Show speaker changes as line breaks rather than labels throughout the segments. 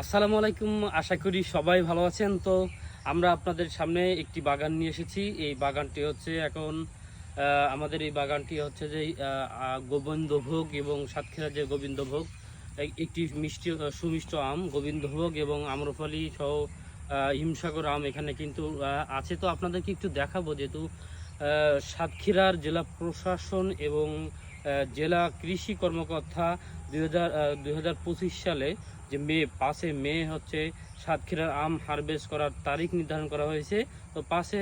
আসসালামু আলাইকুম, আশা করি সবাই ভালো আছেন। তো আমরা আপনাদের সামনে একটি বাগান নিয়ে এসেছি। এই বাগানটি হচ্ছে এখন আমাদের এই বাগানটি হচ্ছে যে গোবিন্দভোগ এবং সাতক্ষীরা যে গোবিন্দভোগ একটি মিষ্টি সুমিষ্ট আম, গোবিন্দভোগ এবং আম্রফলি সহ হিমসাগর আম এখানে কিন্তু আছে। তো আপনাদেরকে একটু দেখাবো যেহেতু সাতক্ষীরার জেলা প্রশাসন এবং জেলা কৃষি কর্মকর্তা দুই সালে যে মে, পাঁচে মে হচ্ছে সাতক্ষীরার আম হারভেস্ট করার তারিখ নির্ধারণ করা হয়েছে। তো পাশে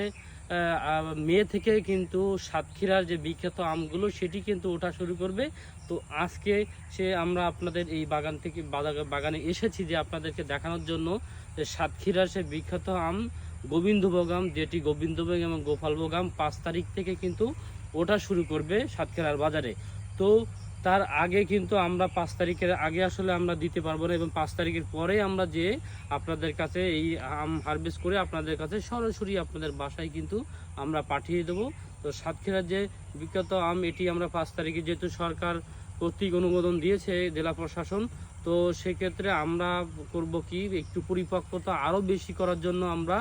মে থেকে কিন্তু সাতক্ষীরার যে বিখ্যাত আমগুলো সেটি কিন্তু ওঠা শুরু করবে। তো আজকে সে আমরা আপনাদের এই বাগান থেকে বাগা- বাগানে এসেছি যে আপনাদেরকে দেখানোর জন্য যে সাতক্ষীরার সে বিখ্যাত আম গোবিন্দভোগ আম, যেটি গোবিন্দভোগ এবং গোপালভোগ আম পাঁচ তারিখ থেকে কিন্তু ওঠা শুরু করবে সাতক্ষীরার বাজারে। তো তার আগে কিন্তু আমরা পাঁচ তারিখের আগে আসলে আমরা দিতে পারব না এবং পাঁচ তারিখের পরে আমরা যে আপনাদের কাছে এই আম হারভেস্ট করে আপনাদের কাছে সরাসরি আপনাদের বাসায় কিন্তু আমরা পাঠিয়ে দেবো। তো সাতক্ষীরার যে বিখ্যাত আম, এটি আমরা পাঁচ তারিখে যেহেতু সরকার কর্তৃক অনুমোদন দিয়েছে জেলা প্রশাসন, তো সেক্ষেত্রে আমরা করব কি একটু পরিপক্কতা আরও বেশি করার জন্য আমরা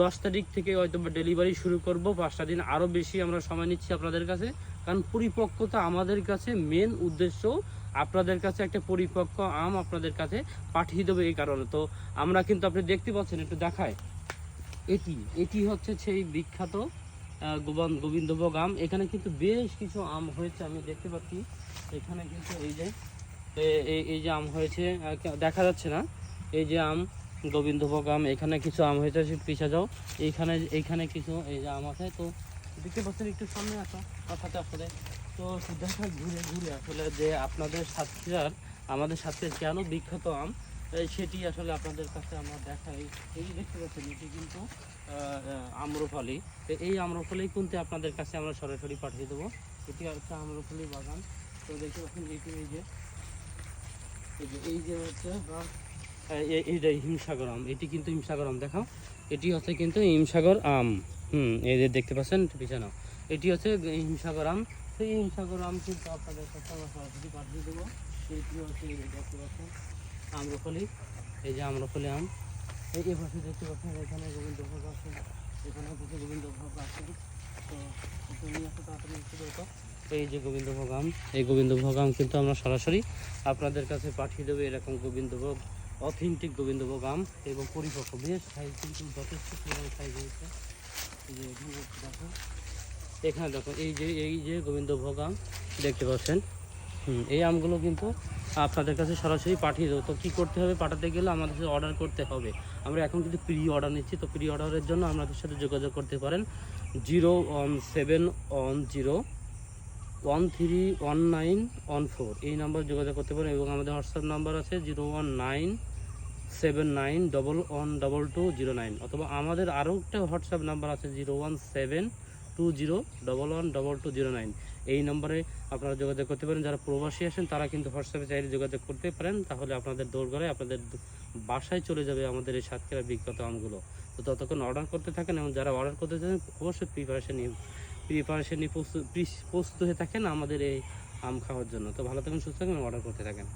দশ তারিখ থেকে হয়তো ডেলিভারি শুরু করব, পাঁচটা দিন আরও বেশি আমরা সময় নিচ্ছি আপনাদের কাছে। কারণ পরিপক্কতা আমাদের কাছে মেন উদ্দেশ্য, আপনাদের কাছে একটা পরিপক্ক আম আপনাদের কাছে পাঠিয়ে দেবে এই কারণে। তো আমরা কিন্তু আপনি দেখতে পাচ্ছেন, একটু দেখায়। এটি এটি হচ্ছে সেই বিখ্যাত গোবান- গোবিন্দভোগ আম। এখানে কিন্তু বেশ কিছু আম হয়েছে, আমি দেখতে পাচ্ছি। এখানে কিন্তু এই যে এই যে আম হয়েছে দেখা যাচ্ছে না। এই যে আম, গোবিন্দভোগ আম, এখানে কিছু আম হয়েছে সে পিছা যাও। এইখানে এইখানে কিছু এই যে আম আছে, তো দেখতে পাচ্ছেন একটু সামনে আসো কথাতে আসলে। তো দেখা ঘুরে ঘুরে আসলে যে আপনাদের সাতক্ষীরার আমাদের সাথে কেন বিখ্যাত আম সেটি আসলে আপনাদের কাছে আমরা দেখাই। এই দেখতে পাচ্ছেন এটি কিন্তু আম্রফলি। এই আম্রফলি কিন্তু আপনাদের কাছে আমরা সরাসরি পাঠিয়ে দেবো? এটি হচ্ছে আম্রফলি বাগান। তো দেখতে পাচ্ছেন এটি এই যে এই যে এই যে হচ্ছে আপনার, আহ, এই- এই যে হিমসাগর আম। এটি কিন্তু হিমসাগর আম দেখাও। এটি হচ্ছে কিন্তু হিমসাগর আম। হুম, এই যে দেখতে পাচ্ছেন পিছনে এটি হচ্ছে হিমসাগর সেই হিমসাগর আম কিন্তু আপনাদের আমরা সরাসরি পাঠিয়ে দেবো। এটি হচ্ছে দেখতে পাচ্ছেন আম্রফলি এই যে আম্রফলি আম। এই এই পাশে দেখতে পাচ্ছেন, এখানে গোবিন্দভোগ আছে, এখানে কিছু গোবিন্দভোগ আছে। তো নিয়ে আসতে তাড়াতাড়ি দেখো। এই যে গোবিন্দভোগ আম, এই গোবিন্দভোগ আম কিন্তু আমরা সরাসরি আপনাদের কাছে পাঠিয়ে দেবো এরকম গোবিন্দভোগ, অথেন্টিক গোবিন্দভোগ আম এবং পরিপক্ক বেশ সাইজ কিন্তু যথেষ্ট পরিমাণ হয়েছে এই যে এখানে দেখো এখানে দেখো, এই যে এই যে গোবিন্দভোগ আম দেখতে পাচ্ছেন। হুম, এই আমগুলো কিন্তু আপনাদের কাছে সরাসরি পাঠিয়ে দেবো। তো কী করতে হবে? পাঠাতে গেলে আমাদের সাথে অর্ডার করতে হবে। আমরা এখন কিন্তু প্রি অর্ডার নিচ্ছি। তো প্রি অর্ডারের জন্য আমাদের সাথে যোগাযোগ করতে পারেন zero one seven one zero one three one nine one four. এই নাম্বার যোগাযোগ করতে পারেন এবং আমাদের হোয়াটসঅ্যাপ নাম্বার আছে zero one nine seven nine double one double two zero nine. অথবা আমাদের আরও একটা হোয়াটসঅ্যাপ নাম্বার আছে zero one seven two zero double one double two zero nine এই নম্বরে আপনারা যোগাযোগ করতে পারেন। যারা প্রবাসী আসেন তারা কিন্তু হোয়াটসঅ্যাপে চাইলে যোগাযোগ করতে পারেন। তাহলে আপনাদের দৌড়গড়ে আপনাদের বাসায় চলে যাবে আমাদের এই সাতক্ষীরা বিখ্যাত আমগুলো। তো ততক্ষণ অর্ডার করতে থাকেন এবং যারা অর্ডার করতে চান, অবশ্যই প্রিপারেশন নিয়ে প্রিপারেশন নিয়ে প্রস্তুত প্রস্তুত হয়ে থাকেন আমাদের এই আম খাওয়ার জন্য। তো ভালো থাকেন, সুস্থ থাকেন অর্ডার করতে থাকেন।